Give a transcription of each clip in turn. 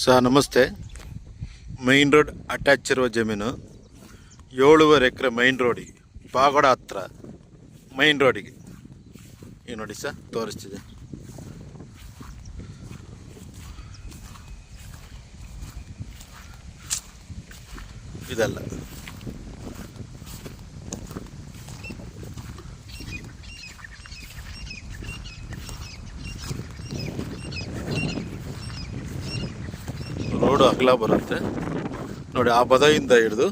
Sir ನಮಸ್ತೆ. Main road attach ಇರುವ ಜಮೀನು ಏಳುವರೆ ಎಕರೆ ಮೈನ್ ರೋಡಿಗೆ ಪಾಗೋಡ ಹತ್ರ ಮೈನ್ ರೋಡಿಗೆ ಈ ನೋಡಿ ಸರ್, ತೋರಿಸ್ತಿದೆ. ಇದಲ್ಲ. ರೋಡು ಅಗಲ ಬರುತ್ತೆ. ನೋಡಿ, ಆ ಬದದಿಂದ ಹಿಡಿದು,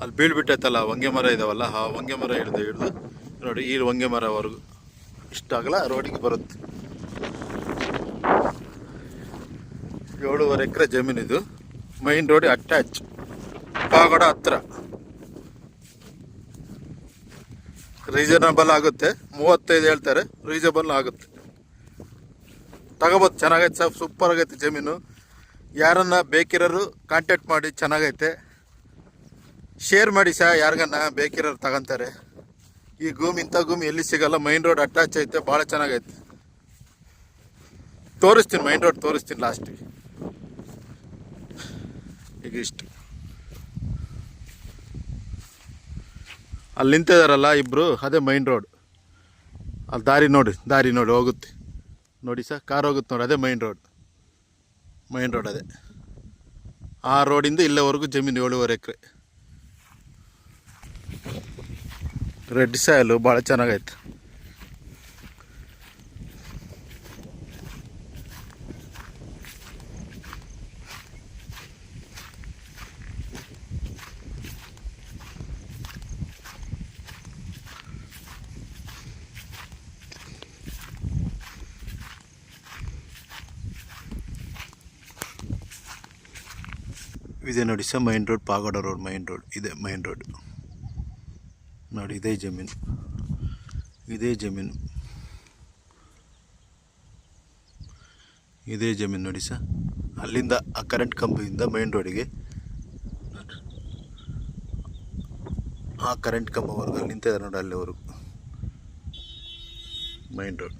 ಅಲ್ಲಿ ಬೀಳ್ಬಿಟ್ಟೈತಲ್ಲ ಹೊಂಗೆ ಮರ ಇದಾವಲ್ಲ, ಆ ಹೊಂಗೆ ಮರ ಹಿಡಿದು ಹಿಡಿದು, ನೋಡಿ, ಈ ಹೊಂಗೆ ಮರವರೆಗೂ ಇಷ್ಟು ಅಗಲ ರೋಡಿಗೆ ಬರುತ್ತೆ. ಏಳುವರೆ ಎಕರೆ ಜಮೀನಿದು ಮೈನ್ ರೋಡ್ ಅಟ್ಯಾಚ್ ಪಾಗಡ ಹತ್ರ. ರೀಸನಬಲ್ ಆಗುತ್ತೆ. ಮೂವತ್ತೈದು ಹೇಳ್ತಾರೆ ರೀಸನಬಲ್ ಆಗುತ್ತೆ. ತಗೋಬೋದು, ಚೆನ್ನಾಗೈತೆ ಸರ್ ಸೂಪರ್ ಆಗೈತೆ ಜಮೀನು. ಯಾರನ್ನ ಬೇಕಿರೋರು ಕಾಂಟ್ಯಾಕ್ಟ್ ಮಾಡಿ ಚೆನ್ನಾಗೈತೆ. ಶೇರ್ ಮಾಡಿ ಸಹ ಯಾರಿಗನ್ನ ಬೇಕಿರೋರು ತಗೊಂತಾರೆ. ಈ ಗೂಮ್ ಇಂಥ ಗೂಮ್ ಎಲ್ಲಿ ಸಿಗಲ್ಲ ಮೈನ್ ರೋಡ್ ಅಟ್ಯಾಚ್ ಐತೆ, ಭಾಳ ಚೆನ್ನಾಗೈತೆ. ತೋರಿಸ್ತೀನಿ ಮೈನ್ ರೋಡ್ ತೋರಿಸ್ತೀನಿ ಲಾಸ್ಟಿಗೆ ಈಗ ಇಷ್ಟು. ಅಲ್ಲಿ ನಿಂತಿದಾರಲ್ಲ ಇಬ್ಬರು ಅದೇ ಮೈನ್ ರೋಡ್ ಅಲ್ಲಿ ದಾರಿ ನೋಡಿ ದಾರಿ ನೋಡಿ, ಹೋಗುತ್ತೆ. ನೋಡಿ ಸರ್ ಕಾರ್ ಹೋಗುತ್ತೆ ನೋಡಿ, ಅದೇ ಮೈನ್ ರೋಡ್ ಮೈನ್ ರೋಡ್ ಅದೇ. ಆ ರೋಡಿಂದ ಇಲ್ಲಿವರೆಗೂ ಜಮೀನು ಏಳುವರೆ ಎಕರೆ. ರೆಡ್ ಸಾಯಲು ಭಾಳ ಚೆನ್ನಾಗೈತೆ. ಇದೆ ನೋಡಿ ಸರ್ ಮೈನ್ ರೋಡ್ ಪಾಗೋಡ ರೋಡ್ ಮೈನ್ ರೋಡ್ ಇದೆ ಮೈನ್ ರೋಡ್ ನೋಡಿ, ಇದೇ ಜಮೀನು. ಇದೇ ಜಮೀನು. ಇದೇ ಜಮೀನು ನೋಡಿ ಸರ್. ಅಲ್ಲಿಂದ ಆ ಕರೆಂಟ್ ಕಂಬದಿಂದ ಮೈನ್ ರೋಡಿಗೆ. ಆ ಕರೆಂಟ್ ಕಂಬವರೆಗೂ ಅಲ್ಲಿ ನಿಂತಿದ್ದಾರೆ ನೋಡಿ ಅಲ್ಲಿವರೆಗೂ. Main road